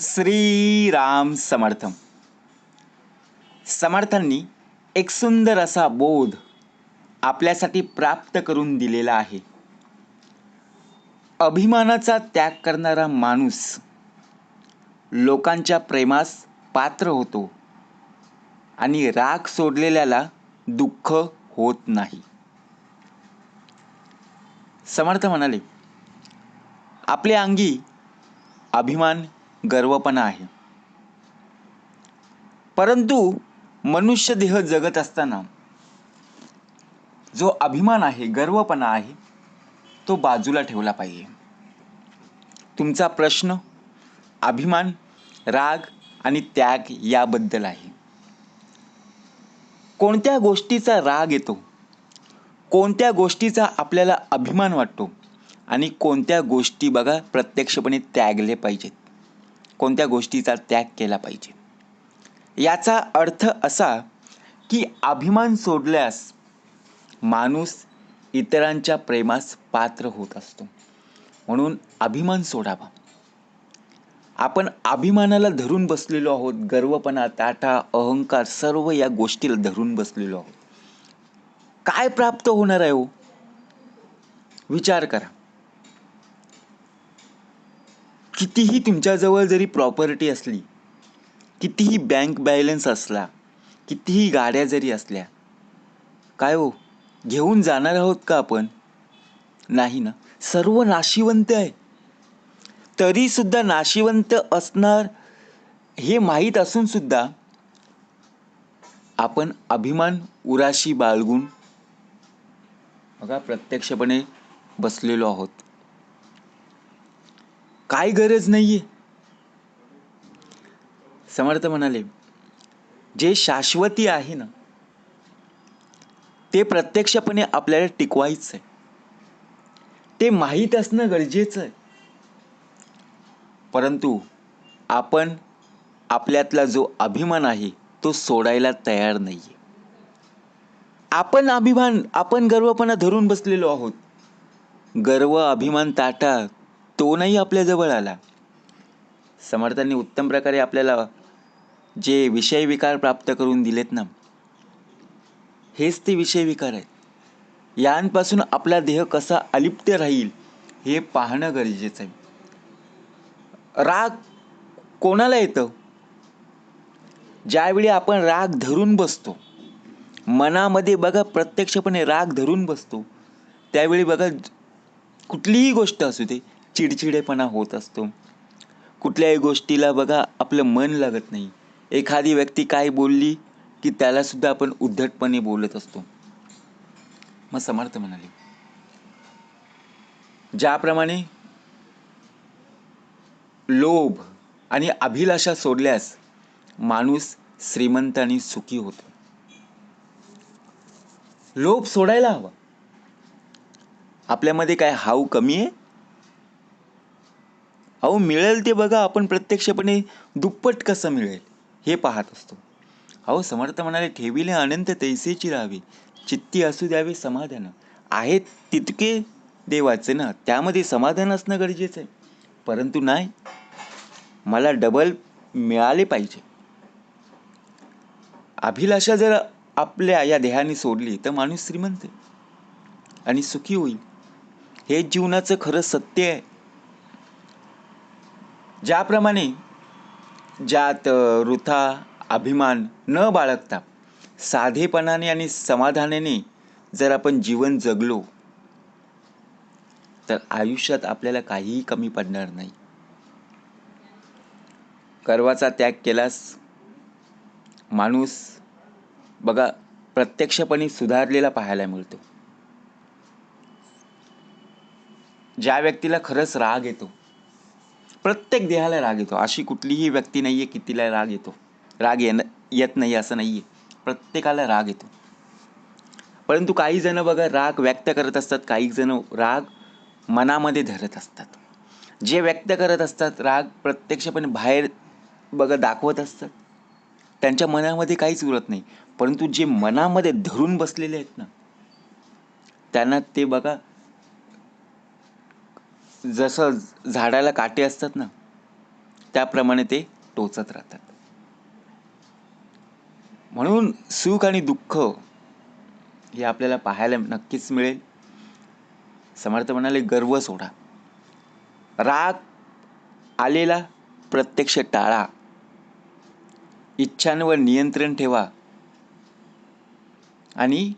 श्रीराम समर्थम. समर्थांनी एक सुंदर असा बोध आपल्यासाठी प्राप्त करून दिलेला आहे. अभिमानाचा त्याग करणारा माणूस लोकांच्या प्रेमास पात्र होतो आणि राग सोडलेल्याला दुःख होत नाही. समर्थ म्हणाले आपल्या अंगी अभिमान गर्वपणा आहे. परंतु मनुष्य देह जगत असताना जो अभिमान आहे गर्वपणा आहे तो बाजूला ठेवला पाहिजे. तुमचा प्रश्न अभिमान राग आणि त्याग याबद्दल आहे. कोणत्या गोष्टीचा राग येतो? कोणत्या गोष्टीचा आपल्याला अभिमान वाटतो? आणि कोणत्या गोष्टी बघा प्रत्यक्षपणे त्यागले पाहिजेत? कोणत्या गोष्टीचा त्याग केला पाहिजे? याचा अर्थ असा की अभिमान सोडल्यास माणूस इतरांच्या प्रेमास पात्र होत असतो. म्हणून अभिमान सोडावा. आपण अभिमानाला धरून बसलेलो आहोत गर्वपणा ताटा अहंकार सर्व या गोष्टीला धरून बसलेलो आहोत. काय प्राप्त होणार आहे हो? विचार करा. कितीही तुमच्याजवळ जरी प्रॉपर्टी असली कितीही बँक बॅलन्स असला कितीही गाड्या जरी असल्या काय हो घेऊन जाणार आहोत का आपण? नाही ना. सर्व नाशिवंत आहे. तरीसुद्धा नाशिवंत असणार हे माहीत असूनसुद्धा आपण अभिमान उराशी बाळगून बघा प्रत्यक्षपणे बसलेलो आहोत. काय गरज नाहीये. समर्थ म्हणाले जे शाश्वती आहे ना ते प्रत्यक्षपणे आपल्याला टिकवायचं आहे ते माहीत असणं गरजेचं आहे. परंतु आपण आपल्यातला जो अभिमान आहे तो सोडायला तयार नाहीये. आपण अभिमान आपण गर्वपणा धरून बसलेलो आहोत. गर्व अभिमान ताटा तो नाही आपल्याजवळ आला. समर्थांनी उत्तम प्रकारे आपल्याला जे विषय विकार प्राप्त करून दिलेत ना हेच ते विषय विकार आहेत. यांपासून आपला देह कसा अलिप्त राहील हे पाहणं गरजेचं आहे. राग कोणाला येतं? ज्यावेळी आपण राग धरून बसतो मनामध्ये बघा प्रत्यक्षपणे राग धरून बसतो त्यावेळी बघा कुठलीही गोष्ट असू दे चिडचिडेपणा होत असतो. कुठल्याही गोष्टीला बघा आपलं मन लागत नाही. एखादी व्यक्ती काय बोलली की त्यालासुद्धा आपण उद्धटपणे बोलत असतो. मग समर्थ म्हणाले ज्याप्रमाणे लोभ आणि अभिलाषा सोडल्यास माणूस श्रीमंत आणि सुखी होतो. लोभ सोडायला हवा. आपल्यामध्ये काय हाव कमी आहे? अहो मिळेल ते बघा आपण प्रत्यक्षपणे दुप्पट कसं मिळेल हे पाहत असतो. अहो समर्थ म्हणाले ठेविले अनंत तैसेची राहावी चित्ती असू द्यावे समाधान. आहेत तितके देवाचे ना त्यामध्ये समाधान असणं गरजेचं आहे. परंतु नाही मला डबल मिळाले पाहिजे. अभिलाषा जर आपल्या या देहाने सोडली तर माणूस श्रीमंत आहे आणि सुखी होईल. हे जीवनाचं खरं सत्य आहे. ज्याप्रमाणे ज्यात वृथा अभिमान न बाळगता साधेपणाने आणि समाधानाने जर आपण जीवन जगलो तर आयुष्यात आपल्याला काहीही कमी पडणार नाही. कर्वाचा त्याग केल्यास माणूस बघा प्रत्यक्षपणे सुधारलेला पाहायला मिळतो. ज्या व्यक्तीला खरंच राग येतो प्रत्येक देहाला राग येतो. अशी कुठलीही व्यक्ती नाही आहे की तिला राग येतो. राग येणं येत नाही असं नाही आहे प्रत्येकाला राग येतो. परंतु काही जण बघा राग व्यक्त करत असतात. काही जण राग मनामध्ये धरत असतात. जे व्यक्त करत असतात राग प्रत्यक्षपणे बाहेर बघा दाखवत असतात. त्यांच्या मनामध्ये काहीच उरत नाही. परंतु जे मनामध्ये धरून बसलेले आहेत ना त्यांना ते बघा जसं झाडाला काटे असतात ना त्याप्रमाणे ते टोचत राहतात. म्हणून सुख आणि दुःख हे आपल्याला पाहायला नक्कीच मिळेल. समर्थ म्हणाले गर्व सोडा. राग आलेला प्रत्यक्ष टाळा. इच्छांवर नियंत्रण ठेवा. आणि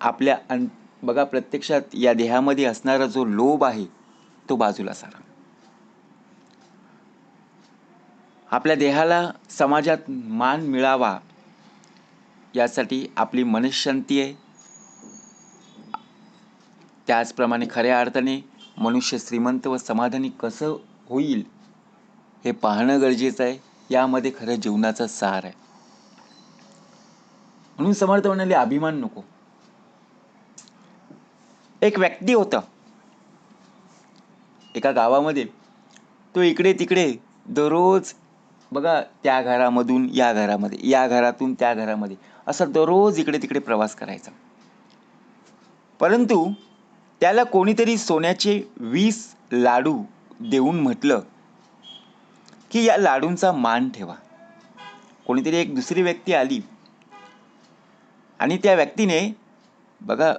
आपल्या अन बघा प्रत्यक्षात या देहामध्ये असणारा जो लोभ आहे तो बाजूला सारा. आपल्या देहाला समाजात मान मिळावा यासाठी आपली मनशांती आहे. त्याचप्रमाणे खऱ्या अर्थाने मनुष्य श्रीमंत व समाधानी कसं होईल हे पाहणं गरजेचं आहे. यामध्ये खरं जीवनाचा सार आहे. म्हणून समर्थ म्हणाले अभिमान नको. एक व्यक्ती होता. एका गावामध्ये. तो इकडे तिकडे दररोज बघा त्या घरामधून या घरामध्ये या घरातून त्या घरामध्ये असा दररोज इकडे तिकडे प्रवास करायचा. परंतु त्याला कोणीतरी सोन्याचे वीस लाडू देऊन म्हटलं की या लाडूंचा मान ठेवा. कोणीतरी एक दुसरी व्यक्ती आली. आणि त्या व्यक्तीने बघा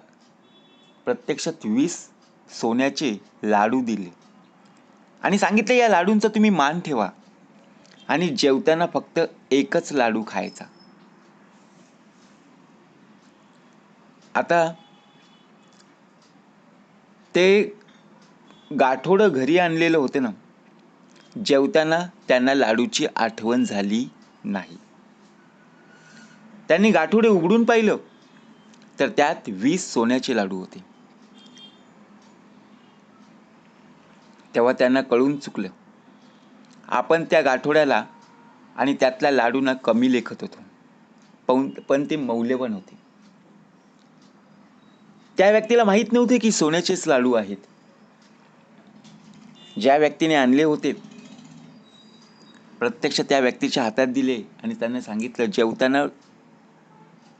प्रत्यक्षात वीस सोन्याचे लाडू दिले. आणि सांगितले या लाडूंचा तुम्ही मान ठेवा. आणि जेवताना फक्त एकच लाडू खायचा. आता ते गाठोडं घरी आणलेलं होते ना जेवताना त्यांना लाडूची आठवण झाली नाही. त्यांनी गाठोडे उघडून पाहिलं तर त्यात वीस सोन्याचे लाडू होते. तेव्हा त्यांना कळून चुकलं. आपण त्या गाठोड्याला आणि त्यातल्या लाडूंना कमी लेखत होतो. पण पण ते मौल्यवान होते. त्या व्यक्तीला माहीत नव्हते की सोन्याचेच लाडू आहेत. ज्या व्यक्तीने आणले होते प्रत्यक्ष त्या व्यक्तीच्या हातात दिले आणि त्यांना सांगितलं जेवताना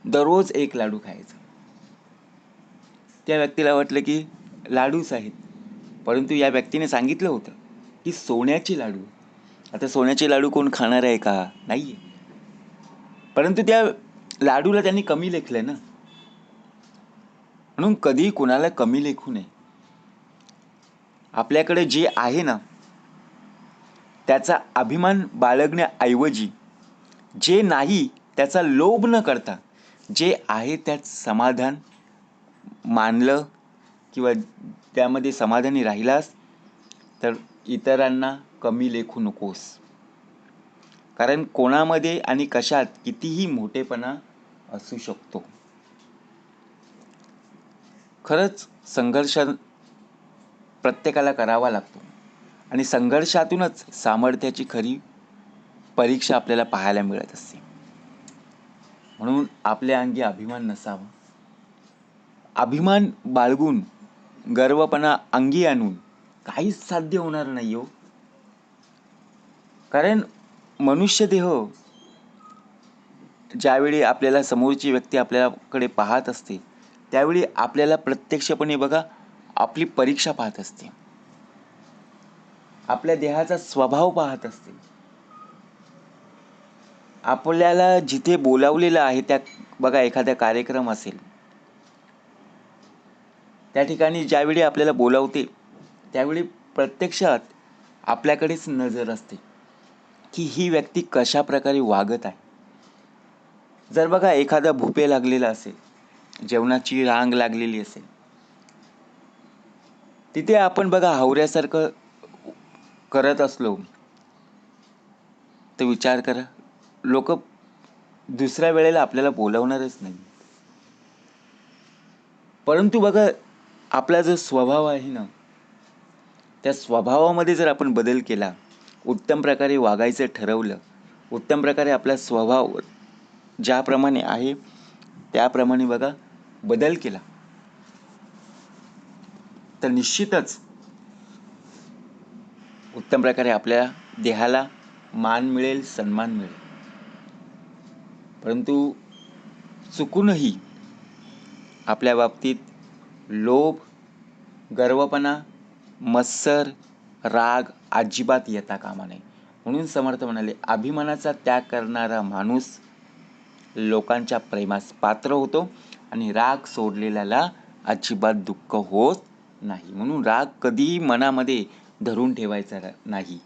दररोज एक लाडू खायचा. त्या व्यक्तीला वाटलं की लाडूच आहेत. परंतु या व्यक्तीने सांगितलं होतं की सोन्याचे लाडू. आता सोन्याचे लाडू कोण खाणार आहे का? नाही परंतु त्या लाडूला त्यांनी कमी लेखलं ना. म्हणून कधी कुणाला कमी लेखू नये. आपल्याकडे जे आहे ना त्याचा अभिमान बाळगण्याऐवजी जे नाही त्याचा लोभ न करता जे आहे त्यात समाधान मानलं किंवा त्यामध्ये समाधानी राहिलास तर इतरांना कमी लेखू नकोस. कारण कोणामध्ये आणि कशात कितीही मोठेपणा असू शकतो. खरंच संघर्ष प्रत्येकाला करावा लागतो. आणि संघर्षातूनच सामर्थ्याची खरी परीक्षा आपल्याला पाहायला मिळत असते. म्हणून आपल्या अंगी अभिमान नसावा. अभिमान बाळगून गर्वपणा अंगी आणून काहीच साध्य होणार नाही हो. कारण मनुष्य देह ज्यावेळी आपल्याला समोरची व्यक्ती आपल्याकडे पाहत असते त्यावेळी आपल्याला प्रत्यक्षपणे बघा आपली परीक्षा पाहत असते. आपल्या देहाचा स्वभाव पाहत असते. आपल्याला जिथे बोलावलेलं आहे त्या बघा एखादा कार्यक्रम असेल त्या ठिकाणी ज्यावेळी आपल्याला बोलावते त्यावेळी प्रत्यक्षात आपल्याकडेच नजर असते की ही व्यक्ती कशा प्रकारे वागत आहे. जर बघा एखादा भुपे लागलेला असेल जेवणाची रांग लागलेली असेल तिथे आपण बघा हावऱ्यासारखं करत असलो तर विचार करा लोक दुसऱ्या वेळेला आपल्याला बोलावणारच नाही. परंतु बघा आपला जो स्वभाव आहे ना त्या स्वभावामध्ये जर आपण बदल केला उत्तम प्रकारे वागायचं ठरवलं उत्तम प्रकारे आपला स्वभाव ज्याप्रमाणे आहे त्याप्रमाणे बघा बदल केला. तर निश्चितच उत्तम प्रकारे आपल्या देहाला मान मिळेल सन्मान मिळेल. परंतु चुकूनही आपल्या बाबतीत लोभ गर्वपणा मत्सर राग अजिबात येता कामा नये. म्हणून समर्थ म्हणाले अभिमानाचा त्याग करणारा माणूस लोकांच्या प्रेमास पात्र होतो आणि राग सोडलेल्याला अजिबात दुःख होत नाही. म्हणून राग कधीही मनामध्ये धरून ठेवायचा नाही.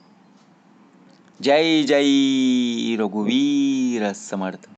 जय जय रघुवीर समर्थ.